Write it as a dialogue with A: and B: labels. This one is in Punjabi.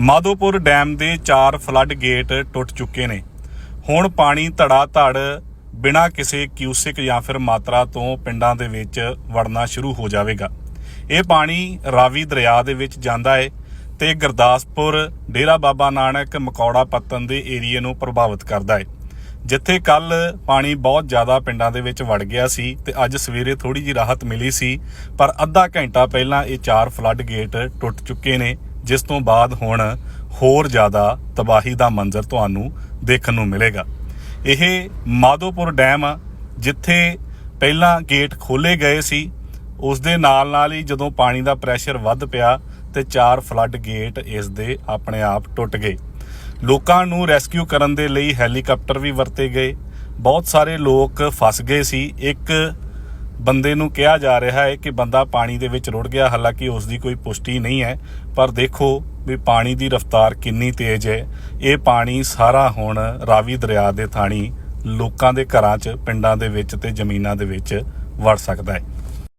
A: ਮਾਧੋਪੁਰ ਡੈਮ ਦੇ 4 ਫਲੱਡ ਗੇਟ ਟੁੱਟ ਚੁੱਕੇ ਨੇ। ਹੁਣ ਪਾਣੀ ਧੜਾ ਧੜ ਬਿਨਾਂ ਕਿਸੇ ਕਿਊਸਿਕ ਜਾਂ ਫਿਰ ਮਾਤਰਾ ਤੋਂ ਪਿੰਡਾਂ ਦੇ ਵਿੱਚ ਵੜਨਾ ਸ਼ੁਰੂ ਹੋ ਜਾਵੇਗਾ। ਇਹ ਪਾਣੀ ਰਾਵੀ ਦਰਿਆ ਦੇ ਵਿੱਚ ਜਾਂਦਾ ਹੈ ਤੇ ਗੁਰਦਾਸਪੁਰ, ਡੇਰਾ ਬਾਬਾ ਨਾਨਕ, ਮਕੌੜਾ ਪੱਤਨ ਦੇ ਏਰੀਏ ਨੂੰ ਪ੍ਰਭਾਵਿਤ ਕਰਦਾ ਹੈ ਜਿੱਥੇ ਕੱਲ ਪਾਣੀ ਬਹੁਤ ਜ਼ਿਆਦਾ ਪਿੰਡਾਂ ਦੇ ਵਿੱਚ ਵੜ ਗਿਆ ਸੀ ਤੇ ਅੱਜ ਸਵੇਰੇ ਥੋੜੀ ਜੀ ਰਾਹਤ ਮਿਲੀ ਸੀ, ਪਰ ਅੱਧਾ ਘੰਟਾ ਪਹਿਲਾਂ ਇਹ ਚਾਰ ਫਲੱਡ ਗੇਟ ਟੁੱਟ ਚੁੱਕੇ ਨੇ। ਜਿਸ ਤੋਂ ਬਾਅਦ ਹੁਣ ਹੋਰ ਜ਼ਿਆਦਾ ਤਬਾਹੀ ਦਾ ਮੰਜ਼ਰ ਤੁਹਾਨੂੰ ਦੇਖਣ ਨੂੰ ਮਿਲੇਗਾ। ਇਹ ਮਾਧੋਪੁਰ ਡੈਮ ਆ, ਜਿੱਥੇ ਪਹਿਲਾਂ ਗੇਟ ਖੋਲੇ ਗਏ ਸੀ ਉਸ ਦੇ ਨਾਲ ਨਾਲ ਹੀ ਜਦੋਂ ਪਾਣੀ ਦਾ ਪ੍ਰੈਸ਼ਰ ਵੱਧ ਪਿਆ ਤੇ ਚਾਰ ਫਲੱਡ ਗੇਟ ਇਸ ਦੇ ਆਪਣੇ ਆਪ ਟੁੱਟ ਗਏ। ਲੋਕਾਂ ਨੂੰ ਰੈਸਕਿਊ ਕਰਨ ਦੇ ਲਈ ਹੈਲੀਕਾਪਟਰ ਵੀ ਵਰਤੇ ਗਏ। ਬਹੁਤ ਸਾਰੇ ਲੋਕ ਫਸ ਗਏ ਸੀ। ਇੱਕ ਬੰਦੇ ਨੂੰ ਕਿਹਾ ਜਾ ਰਿਹਾ ਹੈ ਕਿ ਬੰਦਾ ਪਾਣੀ ਦੇ ਵਿੱਚ ਰੁੜ ਗਿਆ, ਹਾਲਾਂਕਿ ਉਸ ਦੀ ਕੋਈ ਪੁਸ਼ਟੀ ਨਹੀਂ ਹੈ, ਪਰ ਦੇਖੋ ਵੀ ਪਾਣੀ ਦੀ ਰਫ਼ਤਾਰ ਕਿੰਨੀ ਤੇਜ਼ ਹੈ। ਇਹ ਪਾਣੀ ਸਾਰਾ ਹੁਣ ਰਾਵੀ ਦਰਿਆ ਦੇ ਥਾਣੀ ਲੋਕਾਂ ਦੇ ਘਰਾਂ 'ਚ, ਪਿੰਡਾਂ ਦੇ ਵਿੱਚ ਤੇ ਜ਼ਮੀਨਾਂ ਦੇ ਵਿੱਚ ਵੜ ਸਕਦਾ ਹੈ।